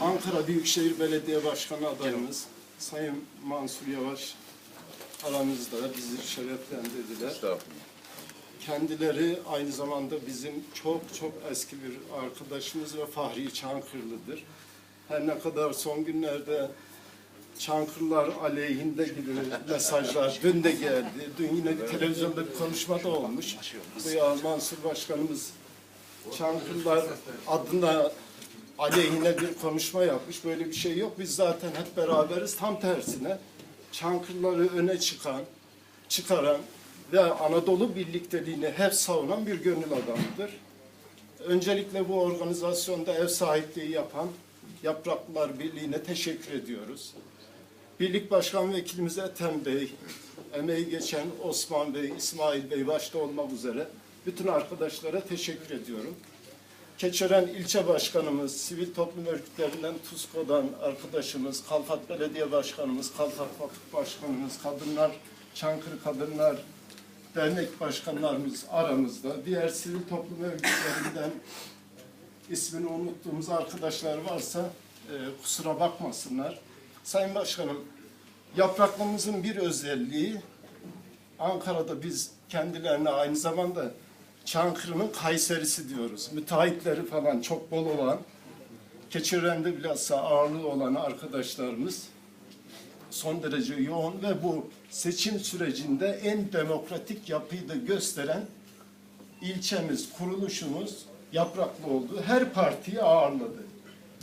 Ankara Büyükşehir Belediye Başkanı adayımız Sayın Mansur Yavaş aramızda bizi şereflendirdiler. Kendileri aynı zamanda bizim çok çok eski bir arkadaşımız ve Fahri Çankırlı'dır. Her ne kadar son günlerde Çankırılar aleyhinde gibi mesajlar dün de geldi. Dün yine bir televizyonda bir konuşma da olmuş. Duya Mansur Başkanımız Çankırılar adına aleyhine bir konuşma yapmış. Böyle bir şey yok. Biz zaten hep beraberiz. Tam tersine Çankırıları öne çıkan, çıkaran ve Anadolu birlikteliğini hep savunan bir gönül adamıdır. Öncelikle bu organizasyonda ev sahipliği yapan Yapraklılar Birliği'ne teşekkür ediyoruz. Birlik Başkan Vekilimiz Ethem Bey, emeği geçen Osman Bey, İsmail Bey başta olmak üzere bütün arkadaşlara teşekkür ediyorum. Keçören ilçe başkanımız, sivil toplum örgütlerinden TUSKO'dan arkadaşımız, Kalfat Belediye Başkanımız, Kalfat Vakıf Başkanımız, Kadınlar, Çankırı Kadınlar Dernek Başkanlarımız aramızda. Diğer sivil toplum örgütlerinden ismini unuttuğumuz arkadaşlar varsa e, kusura bakmasınlar. Sayın Başkanım, yapraklığımızın bir özelliği Ankara'da biz kendilerine aynı zamanda Çankırı'nın Kayserisi diyoruz. Müteahhitleri falan çok bol olan, Keçiören'de bilhassa ağırlığı olan arkadaşlarımız son derece yoğun ve bu seçim sürecinde en demokratik yapıyı da gösteren ilçemiz, kuruluşumuz yapraklı oldu. Her partiyi ağırladı.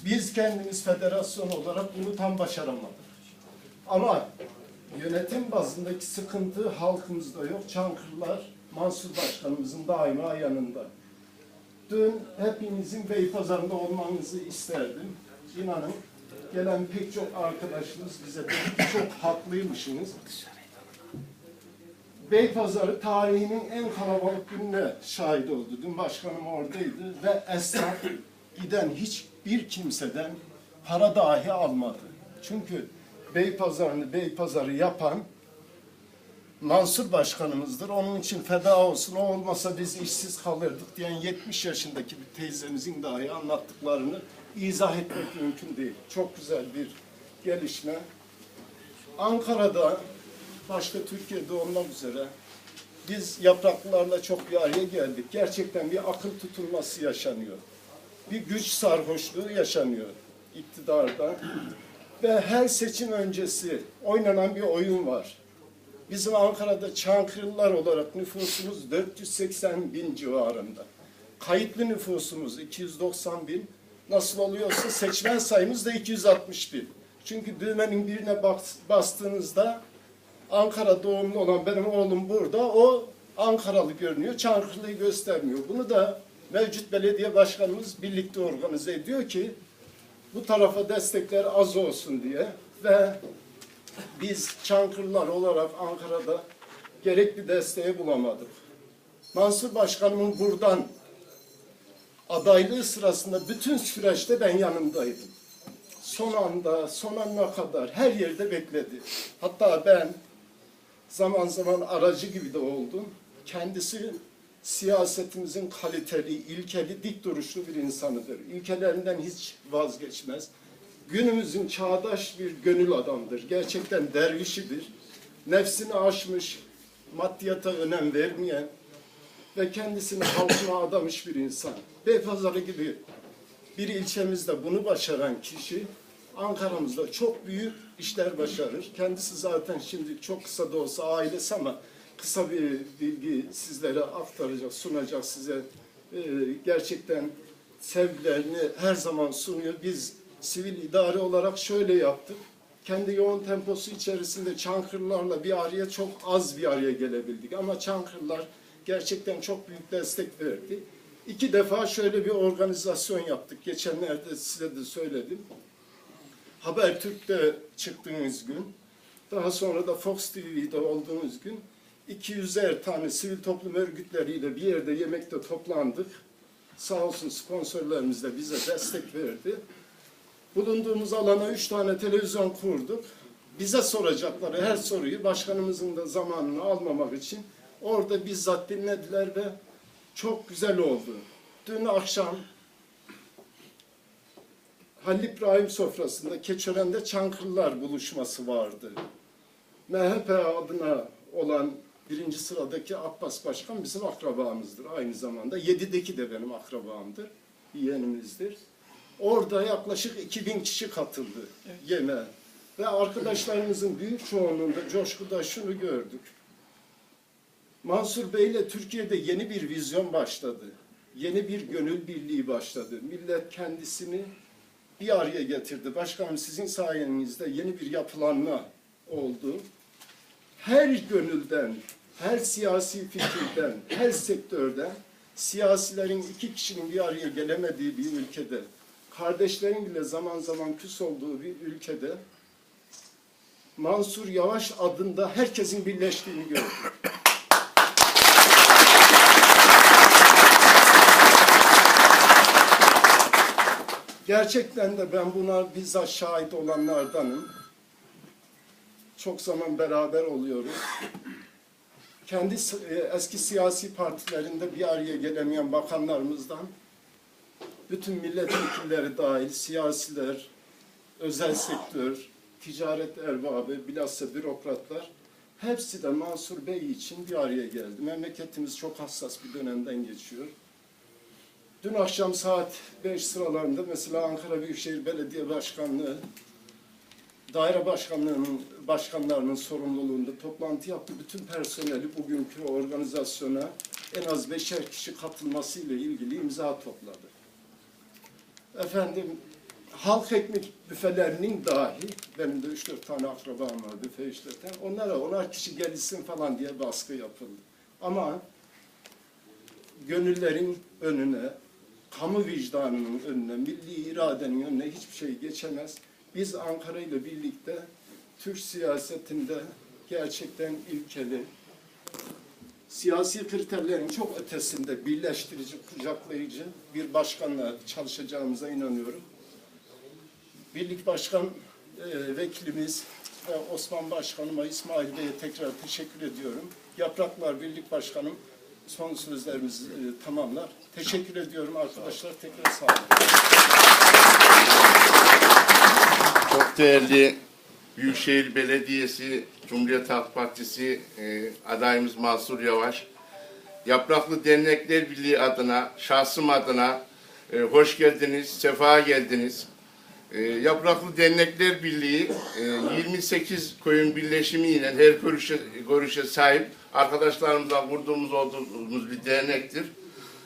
Biz kendimiz federasyon olarak bunu tam başaramadık. Ama yönetim bazındaki sıkıntı halkımızda yok. Çankırılar Mansur Başkanımızın daima yanında. Dün hepinizin Beypazarı'nda olmanızı isterdim. İnanın gelen pek çok arkadaşımız bize dedi çok haklıymışsınız. Beypazarı tarihinin en kalabalık gününe şahit oldu. Dün başkanım oradaydı ve esnaf giden hiçbir kimseden para dahi almadı. Çünkü Beypazarı'nı Beypazarı yapan Mansur Başkanımızdır. Onun için feda olsun. O olmasa biz işsiz kalırdık diyen 70 yaşındaki bir teyzemizin dahi anlattıklarını izah etmek mümkün değil. Çok güzel bir gelişme. Ankara'da başta Türkiye'de olmak üzere biz yapraklılarla çok bir araya geldik. Gerçekten bir akıl tutulması yaşanıyor. Bir güç sarhoşluğu yaşanıyor iktidarda. Ve her seçim öncesi oynanan bir oyun var. Bizim Ankara'da Çankırılılar olarak nüfusumuz 480 bin civarında. Kayıtlı nüfusumuz 290 bin. Nasıl oluyorsa seçmen sayımız da 260 bin. Çünkü düğmenin birine bas- bastığınızda Ankara doğumlu olan benim oğlum burada, o Ankaralı görünüyor, Çankırılı'yı göstermiyor. Bunu da mevcut belediye başkanımız birlikte organize ediyor ki bu tarafa destekler az olsun diye ve biz Çankırılar olarak Ankara'da gerekli desteği bulamadık. Mansur Başkanımın buradan adaylığı sırasında bütün süreçte ben yanındaydım. Son anda, son anına kadar her yerde bekledi. Hatta ben zaman zaman aracı gibi de oldum. Kendisi siyasetimizin kaliteli, ilkeli, dik duruşlu bir insanıdır. İlkelerinden hiç vazgeçmez. Günümüzün çağdaş bir gönül adamdır. Gerçekten dervişidir. Nefsini aşmış, maddiyata önem vermeyen ve kendisini halkına adamış bir insan. Beypazarı gibi bir ilçemizde bunu başaran kişi Ankara'mızda çok büyük işler başarır. Kendisi zaten şimdi çok kısa da olsa ailesi ama kısa bir bilgi sizlere aktaracak, sunacak size. Ee, gerçekten sevgilerini her zaman sunuyor. Biz sivil idare olarak şöyle yaptık. Kendi yoğun temposu içerisinde Çankırılarla bir araya çok az bir araya gelebildik. Ama Çankırılar gerçekten çok büyük destek verdi. İki defa şöyle bir organizasyon yaptık. Geçenlerde size de söyledim. Habertürk'te çıktığınız gün, daha sonra da Fox TV'de olduğunuz gün 200'er tane sivil toplum örgütleriyle bir yerde yemekte toplandık. Sağ olsun sponsorlarımız da bize destek verdi. Bulunduğumuz alana üç tane televizyon kurduk. Bize soracakları her soruyu başkanımızın da zamanını almamak için orada bizzat dinlediler ve çok güzel oldu. Dün akşam Halil İbrahim sofrasında Keçören'de Çankırılar buluşması vardı. MHP adına olan birinci sıradaki Abbas Başkan bizim akrabamızdır aynı zamanda. Yedideki de benim akrabamdır, yeğenimizdir. Orada yaklaşık 2000 kişi katıldı yemeğe. Ve arkadaşlarımızın büyük çoğunluğunda coşkuda şunu gördük. Mansur Bey ile Türkiye'de yeni bir vizyon başladı. Yeni bir gönül birliği başladı. Millet kendisini bir araya getirdi. Başkanım sizin sayenizde yeni bir yapılanma oldu. Her gönülden, her siyasi fikirden, her sektörden siyasilerin iki kişinin bir araya gelemediği bir ülkede, kardeşlerin bile zaman zaman küs olduğu bir ülkede Mansur Yavaş adında herkesin birleştiğini gördük. Gerçekten de ben buna bizzat şahit olanlardanım. Çok zaman beraber oluyoruz. Kendi e, eski siyasi partilerinde bir araya gelemeyen bakanlarımızdan bütün milletvekilleri dahil siyasiler, özel sektör, ticaret erbabı, bilhassa bürokratlar hepsi de Mansur Bey için bir araya geldi. Memleketimiz çok hassas bir dönemden geçiyor. Dün akşam saat 5 sıralarında mesela Ankara Büyükşehir Belediye Başkanlığı daire başkanlığının başkanlarının sorumluluğunda toplantı yaptı. Bütün personeli bugünkü organizasyona en az beşer kişi katılmasıyla ilgili imza topladı. Efendim halk ekmek büfelerinin dahi benim de üç dört tane akrabam var büfe işleten onlara onar kişi gelsin falan diye baskı yapıldı. Ama gönüllerin önüne, kamu vicdanının önüne, milli iradenin önüne hiçbir şey geçemez. Biz Ankara ile birlikte Türk siyasetinde gerçekten ilkeli, siyasi kriterlerin çok ötesinde birleştirici, kucaklayıcı bir başkanla çalışacağımıza inanıyorum. Birlik Başkan e, Vekilimiz ve Osman Başkanıma, İsmail Bey'e tekrar teşekkür ediyorum. Yapraklar Birlik Başkanım son sözlerimizi e, tamamlar. Teşekkür ediyorum arkadaşlar. Tekrar sağ olun. Çok değerli Büyükşehir Belediyesi, Cumhuriyet Halk Partisi e, adayımız Mansur Yavaş, Yapraklı Dernekler Birliği adına, şahsım adına e, hoş geldiniz, sefa geldiniz. E, Yapraklı Dernekler Birliği e, 28 koyun birleşimiyle her görüşe, görüşe sahip arkadaşlarımızla kurduğumuz olduğumuz bir dernektir.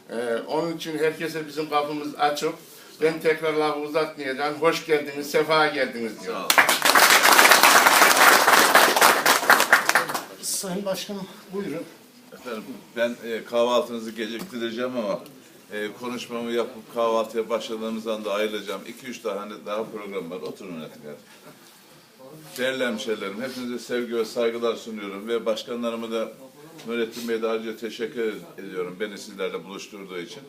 E, onun için herkese bizim kapımız açık. Ben tekrar lafı uzatmayacağım. Hoş geldiniz, sefa geldiniz diyorum. Sayın Başkanım buyurun. Efendim ben e, kahvaltınızı geciktireceğim ama e, konuşmamı yapıp kahvaltıya başladığımız anda ayrılacağım. 2-3 tane daha program var. Oturun efendim. Değerli hemşehrilerim, hepinize sevgi ve saygılar sunuyorum ve başkanlarıma da Nurettin Bey'e de ayrıca teşekkür ediyorum beni sizlerle buluşturduğu için.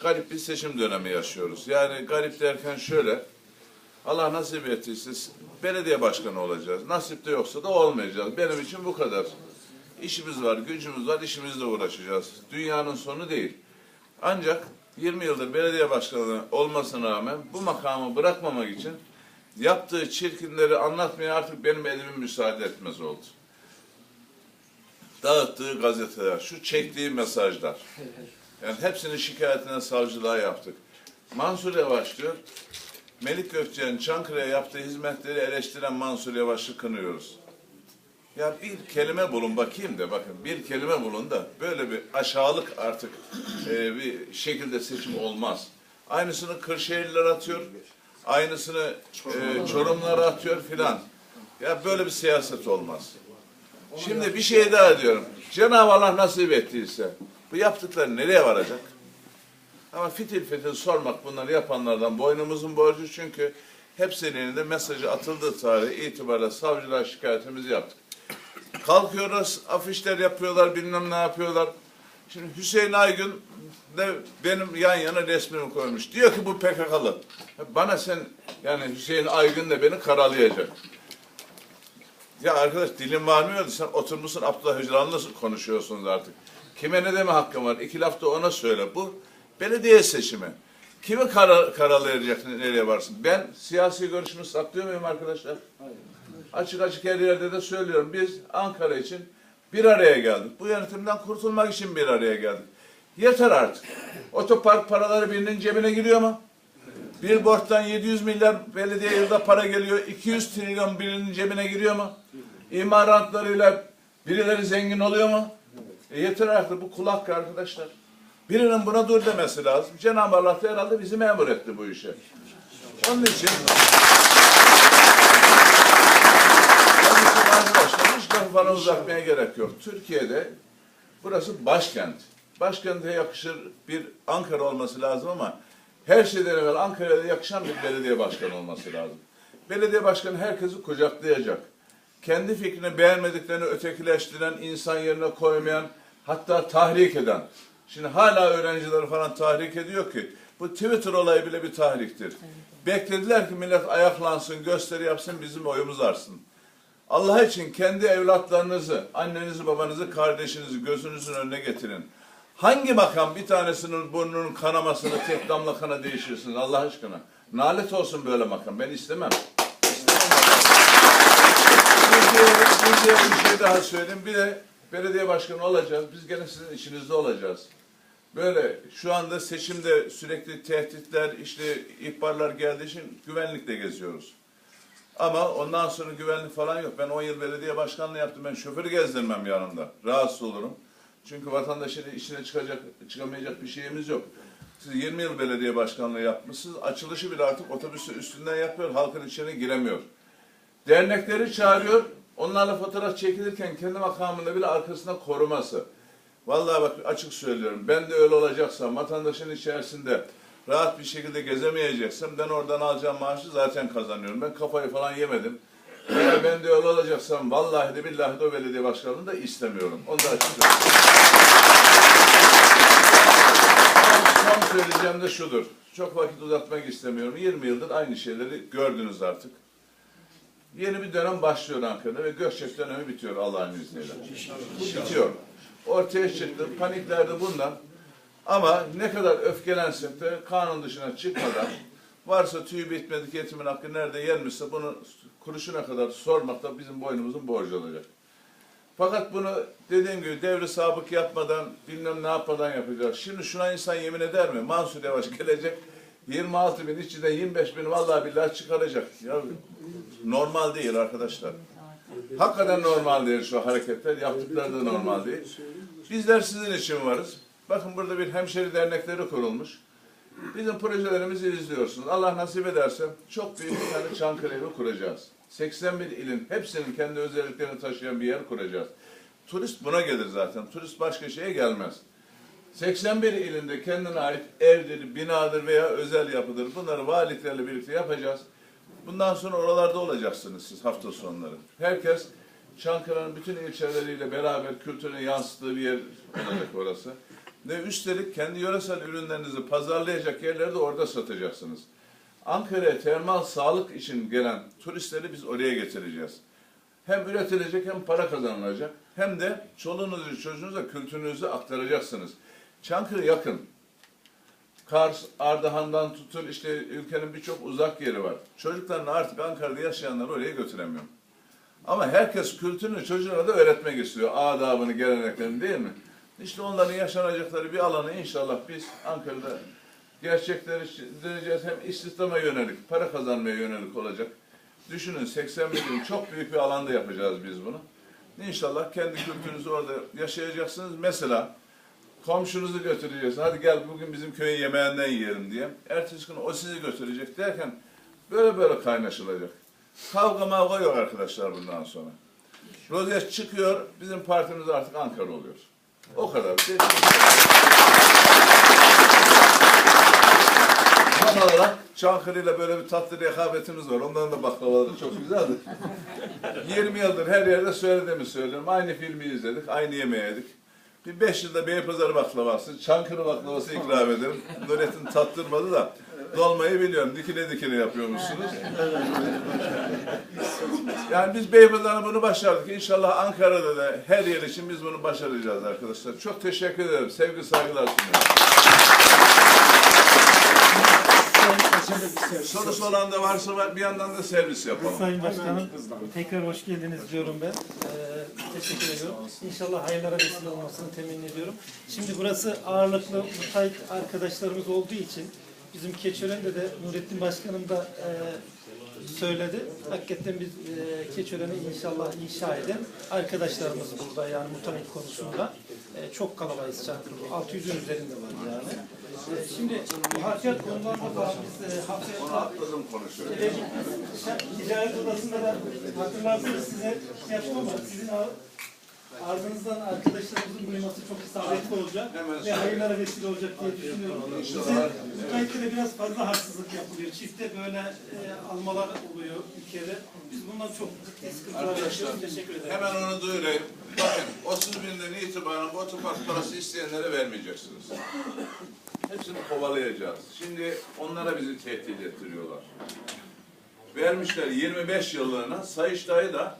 Garip bir seçim dönemi yaşıyoruz. Yani garip derken şöyle, Allah nasip ettiyse belediye başkanı olacağız. Nasip de yoksa da olmayacağız. Benim için bu kadar. İşimiz var, gücümüz var, işimizle uğraşacağız. Dünyanın sonu değil. Ancak 20 yıldır belediye başkanı olmasına rağmen bu makamı bırakmamak için yaptığı çirkinleri anlatmaya artık benim elimin müsaade etmez oldu. Dağıttığı gazeteler, şu çektiği mesajlar. Yani hepsinin şikayetine savcılığa yaptık. Mansur Yavaş diyor, Melik Gökçe'nin Çankırı'ya yaptığı hizmetleri eleştiren Mansur Yavaş'ı kınıyoruz. Ya bir kelime bulun bakayım da bakın bir kelime bulun da böyle bir aşağılık artık e, bir şekilde seçim olmaz. Aynısını Kırşehirliler atıyor, aynısını e, Çorumlar atıyor filan. Ya böyle bir siyaset olmaz. Şimdi bir şey daha diyorum. Cenab-ı Allah nasip ettiyse bu yaptıkları nereye varacak? Ama fitil fitil sormak bunları yapanlardan boynumuzun borcu çünkü hepsinin de mesajı atıldığı tarih itibariyle savcılar şikayetimizi yaptık. Kalkıyoruz, afişler yapıyorlar, bilmem ne yapıyorlar. Şimdi Hüseyin Aygün de benim yan yana resmimi koymuş. Diyor ki bu PKK'lı. Bana sen yani Hüseyin Aygün de beni karalayacak. Ya arkadaş dilim varmıyordu. Sen oturmuşsun Abdullah Öcalan'la konuşuyorsunuz artık. Kime ne deme hakkım var? İki laf da ona söyle. Bu belediye seçimi. kimi kara, karalayacak nereye varsın? Ben siyasi görüşümü saklıyor muyum arkadaşlar? Açık açık her yerde de söylüyorum. Biz Ankara için bir araya geldik. Bu yönetimden kurtulmak için bir araya geldik. Yeter artık. Otopark paraları birinin cebine giriyor mu? Billboard'dan 700 milyar belediye yılda para geliyor. 200 trilyon birinin cebine giriyor mu? İmaratlarıyla birileri zengin oluyor mu? E yeter artık bu kulak arkadaşlar. Birinin buna dur demesi lazım. Cenab-ı Allah da herhalde bizi memur etti bu işe. Onun için arkadaşlar hiç lafı bana uzatmaya gerek yok. Türkiye'de burası başkent. Başkente yakışır bir Ankara olması lazım ama her şeyden evvel Ankara'ya yakışan bir belediye başkanı olması lazım. Belediye başkanı herkesi kucaklayacak. Kendi fikrini beğenmediklerini ötekileştiren, insan yerine koymayan, hatta tahrik eden. Şimdi hala öğrencileri falan tahrik ediyor ki bu Twitter olayı bile bir tahriktir. Beklediler ki millet ayaklansın, gösteri yapsın, bizim oyumuz arsın. Allah için kendi evlatlarınızı, annenizi, babanızı, kardeşinizi gözünüzün önüne getirin. Hangi makam bir tanesinin burnunun kanamasını tek damla kana değişirsiniz Allah aşkına? Nalet olsun böyle makam. Ben istemem. Bir diğer, bir diğer bir şey daha söyleyeyim. Bir de belediye başkanı olacağız. Biz gene sizin içinizde olacağız. Böyle şu anda seçimde sürekli tehditler, işte ihbarlar geldiği için güvenlikle geziyoruz. Ama ondan sonra güvenlik falan yok. Ben 10 yıl belediye başkanlığı yaptım. Ben şoförü gezdirmem yanımda. Rahatsız olurum. Çünkü vatandaşın içine çıkacak, çıkamayacak bir şeyimiz yok. Siz 20 yıl belediye başkanlığı yapmışsınız. Açılışı bile artık otobüsü üstünden yapıyor. Halkın içine giremiyor. Dernekleri çağırıyor. Onlarla fotoğraf çekilirken kendi makamında bile arkasında koruması. Vallahi bak açık söylüyorum. Ben de öyle olacaksam, vatandaşın içerisinde rahat bir şekilde gezemeyeceksem ben oradan alacağım maaşı zaten kazanıyorum. Ben kafayı falan yemedim. Eğer ben de öyle olacaksam vallahi de billahi de o belediye başkanlığını da istemiyorum. Onu da açık söyleyeyim. Son söyleyeceğim de şudur. Çok vakit uzatmak istemiyorum. 20 yıldır aynı şeyleri gördünüz artık. Yeni bir dönem başlıyor Ankara'da ve göçek dönemi bitiyor Allah'ın izniyle. Bitiyor. Ortaya çıktı. Panikler de bundan. Ama ne kadar öfkelensek de kanun dışına çıkmadan varsa tüyü bitmedik yetimin hakkı nerede yenmişse bunu kuruşuna kadar sormak da bizim boynumuzun borcu olacak. Fakat bunu dediğim gibi devri sabık yapmadan, bilmem ne yapmadan yapacağız. Şimdi şuna insan yemin eder mi? Mansur Yavaş gelecek, 26 bin içinden 25 bin vallahi billahi çıkaracak. Ya normal değil arkadaşlar. Hakikaten normal değil şu hareketler, yaptıkları da normal değil. Bizler sizin için varız. Bakın burada bir hemşeri dernekleri kurulmuş. Bizim projelerimizi izliyorsunuz. Allah nasip ederse çok büyük bir tane Çankırı evi kuracağız. 81 ilin hepsinin kendi özelliklerini taşıyan bir yer kuracağız. Turist buna gelir zaten. Turist başka şeye gelmez. 81 ilinde kendine ait evdir, binadır veya özel yapıdır. Bunları valiliklerle birlikte yapacağız. Bundan sonra oralarda olacaksınız siz hafta sonları. Herkes Çankırı'nın bütün ilçeleriyle beraber kültürün yansıttığı bir yer olacak orası. Ve üstelik kendi yöresel ürünlerinizi pazarlayacak yerleri de orada satacaksınız. Ankara'ya termal sağlık için gelen turistleri biz oraya getireceğiz. Hem üretilecek hem para kazanılacak. Hem de çoluğunuzu çocuğunuza kültürünüzü aktaracaksınız. Çankırı yakın. Kars, Ardahan'dan tutun işte ülkenin birçok uzak yeri var. Çocuklarını artık Ankara'da yaşayanları oraya götüremiyorum. Ama herkes kültürünü çocuğuna da öğretmek istiyor. Adabını, geleneklerini değil mi? İşte onların yaşanacakları bir alanı inşallah biz Ankara'da gerçekleştireceğiz. Hem istihdama yönelik, para kazanmaya yönelik olacak. Düşünün 80 milyon çok büyük bir alanda yapacağız biz bunu. İnşallah kendi kültürünüzü orada yaşayacaksınız. Mesela komşunuzu götüreceksiniz. Hadi gel bugün bizim köyün yemeğinden yiyelim diye. Ertesi gün o sizi götürecek derken böyle böyle kaynaşılacak. Kavga mavga yok arkadaşlar bundan sonra. Rozet çıkıyor, bizim partimiz artık Ankara oluyor. O kadar. bir şey. Son olarak Çankırı ile böyle bir tatlı rekabetimiz var. Onların da baklavaları çok güzeldi. 20 yıldır her yerde söylediğimi söylüyorum. Aynı filmi izledik, aynı yemeği yedik. Bir beş yılda Beypazarı baklavası, Çankırı baklavası ikram ederim. Nurettin tattırmadı da dolmayı biliyorum. Dikine dikine yapıyormuşsunuz. Yani biz Beypazarı'na bunu başardık. İnşallah Ankara'da da her yer için biz bunu başaracağız arkadaşlar. Çok teşekkür ederim. Sevgi saygılar sunuyorum. Sorusu olan da varsa var, bir yandan da servis yapalım. Sayın Başkanım, tekrar hoş geldiniz diyorum ben. Ee, teşekkür ediyorum. İnşallah hayırlara vesile olmasını temin ediyorum. Şimdi burası ağırlıklı müteahhit arkadaşlarımız olduğu için bizim Keçören'de de Nurettin Başkanım da e, söyledi. Hakikaten biz e, Keçören'i inşallah inşa eden arkadaşlarımız burada yani müteahhit konusunda. E, çok kalabayız Çankırı. 600'ün üzerinde var yani. E, şimdi bu harfiyat konularında falan biz e, konuşuyorum. Ticaret odasında da hatırlarsınız size şey yaptım ama sizin ardınızdan arkadaşlarımızın duyması çok isabetli olacak Hemen ve hayırlara vesile olacak diye düşünüyorum. İnşallah. Müteahhitte de biraz fazla haksızlık yapılıyor. Çifte böyle e, almalar oluyor ülkede. Biz bundan çok ciddi sıkıntılar Arkadaşlar yaşıyoruz. Teşekkür ederim. hemen onu duyurayım. Bakın 30 binden itibaren bu otopark parası isteyenlere vermeyeceksiniz. Hepsini kovalayacağız. Şimdi onlara bizi tehdit ettiriyorlar. Vermişler 25 yıllığına Sayıştay'ı da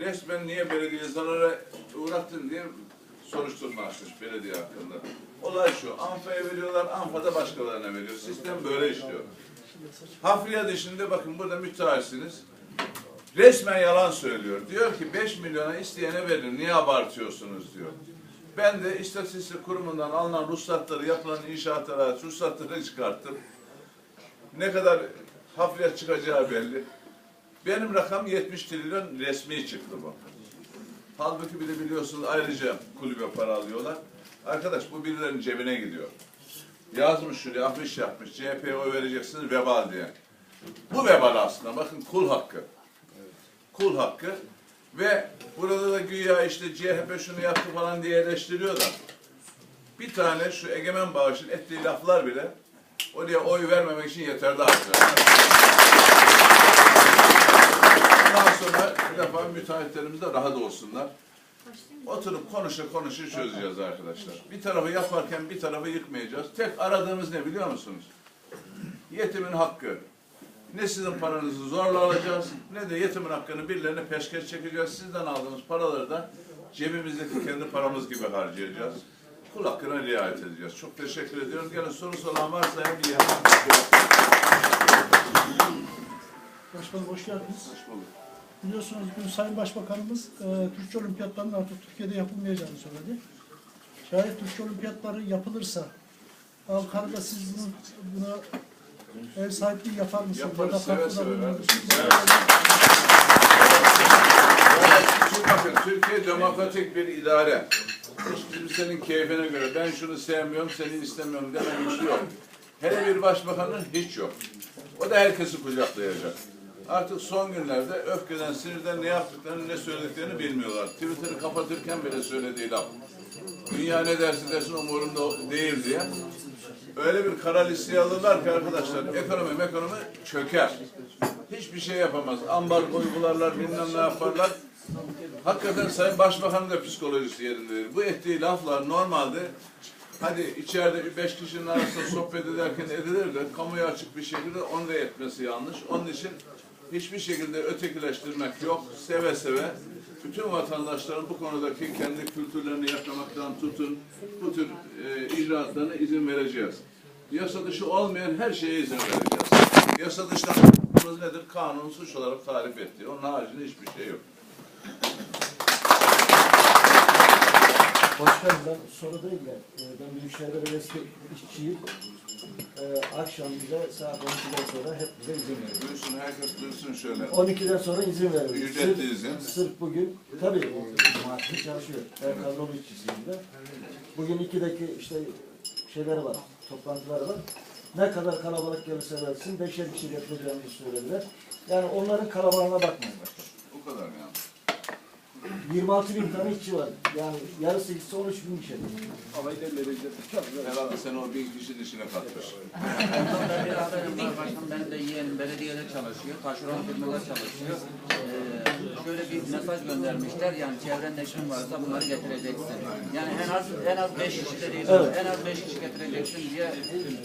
resmen niye belediye zarara uğrattın diye soruşturma açmış belediye hakkında. Olay şu, ANFA'ya veriyorlar, ANFA da başkalarına veriyor. Sistem böyle işliyor. Hafriye dışında bakın burada müteahhitsiniz. Resmen yalan söylüyor. Diyor ki 5 milyona isteyene verin. Niye abartıyorsunuz diyor. Ben de istatistik kurumundan alınan ruhsatları, yapılan inşaatlara, ruhsatları çıkarttım. Ne kadar hafriyat çıkacağı belli. Benim rakam 70 trilyon resmi çıktı bu. Halbuki bir de biliyorsunuz ayrıca kulübe para alıyorlar. Arkadaş bu birilerinin cebine gidiyor. Yazmış şuraya, afiş yapmış, CHP'ye oy vereceksiniz vebal diye. Bu vebal aslında bakın kul hakkı. Kul hakkı ve burada da güya işte CHP şunu yaptı falan diye eleştiriyorlar. Bir tane şu egemen bağışın ettiği laflar bile oraya oy vermemek için yeterli artık. Ondan sonra bir defa müteahhitlerimiz de rahat olsunlar. Oturup konuşa konuşa çözeceğiz arkadaşlar. Bir tarafı yaparken bir tarafı yıkmayacağız. Tek aradığımız ne biliyor musunuz? Yetimin hakkı. Ne sizin paranızı zorla alacağız, ne de yetimin hakkını birilerine peşkeş çekeceğiz. Sizden aldığımız paraları da cebimizdeki kendi paramız gibi harcayacağız. Kul hakkına riayet edeceğiz. Çok teşekkür ediyorum. Gene sorusu olan varsa hem bir yandan. Başkanım hoş geldiniz. Hoş bulduk. Biliyorsunuz bugün Sayın Başbakanımız e, Türkçe olimpiyatlarının artık Türkiye'de yapılmayacağını söyledi. Şayet Türkçe olimpiyatları yapılırsa Ankara'da siz bunu, buna ev sahipliği yapar mısınız? Yaparız, Ya seve seve? Şimdi bakın Türkiye demokratik bir idare. Hiç kimsenin keyfine göre ben şunu sevmiyorum, seni istemiyorum demen hiç yok. Hele bir başbakanın hiç yok. O da herkesi kucaklayacak. Artık son günlerde öfkeden, sinirden ne yaptıklarını, ne söylediklerini bilmiyorlar. Twitter'ı kapatırken bile söylediği laf. Dünya ne derse desin umurumda değil diye. Öyle bir kara listeye alırlar ki arkadaşlar ekonomi ekonomi çöker. Hiçbir şey yapamaz. Ambargo uygularlar, bilmem ne yaparlar. Hakikaten Sayın Başbakan'ın da psikolojisi yerindedir. Bu ettiği laflar normalde hadi içeride beş kişinin arasında sohbet ederken edilir de kamuya açık bir şekilde onu da etmesi yanlış. Onun için hiçbir şekilde ötekileştirmek yok. Seve seve bütün vatandaşların bu konudaki kendi kültürlerini yaşamaktan tutun bu tür e, icraatlarına izin vereceğiz. Yasa dışı olmayan her şeye izin vereceğiz. Yasa dışı nedir? Kanun suç olarak tarif etti. Onun haricinde hiçbir şey yok. Başkanım ben soru değil de e, ben Büyükşehir Belediyesi işçiyim. E, akşam bize saat 12'den sonra hep bize izin veriyor. Duysun, herkes duysun şöyle. 12'den sonra izin veriyor. Ücretli Sırf- izin. Sırf bugün tabii maaşlı çalışıyor. Ben kadrolu işçisiyim de. Bugün 2'deki işte şeyleri var, toplantıları var. Ne kadar kalabalık gelirse versin, beşer kişi getireceğimizi söylediler. Yani onların kalabalığına bakmayın başkanım. Bu kadar yani. 26 bin tane işçi var. Yani yarısı gitse 13 bin kişi. Herhalde sen o bin kişinin içine katmış. Ondan da bir başkanım. Ben de diyelim belediyede çalışıyor, taşeron firmalar çalışıyor. Ee, şöyle bir mesaj göndermişler yani çevrende kim varsa bunları getireceksin. Yani en az en az beş kişi de değil, en az beş kişi getireceksin diye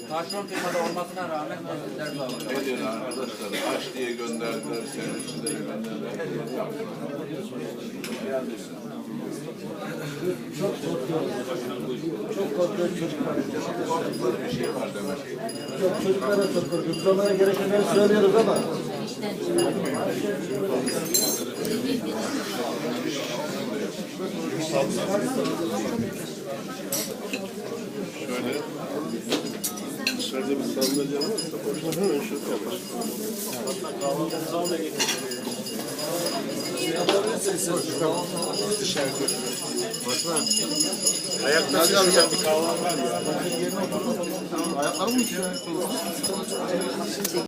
taşeron firmada olmasına rağmen mesajlar sağlıyor. Ne diyor arkadaşlar? Aç diye gönderdiler, senin içinde gönderdiler. Her yer yaptılar. Yani. Çok korkuyoruz. Çok korkuyoruz çocuklar. Korktukları bir şey var demek. Çok çocuklara çok korkuyoruz. Onlara gerekenleri söylüyoruz ama Dışarıda bir sandalye varsa boşuna hemen şu kalır. Ayakta kalacak bir kahvaltı var ya. Ayaklarım mı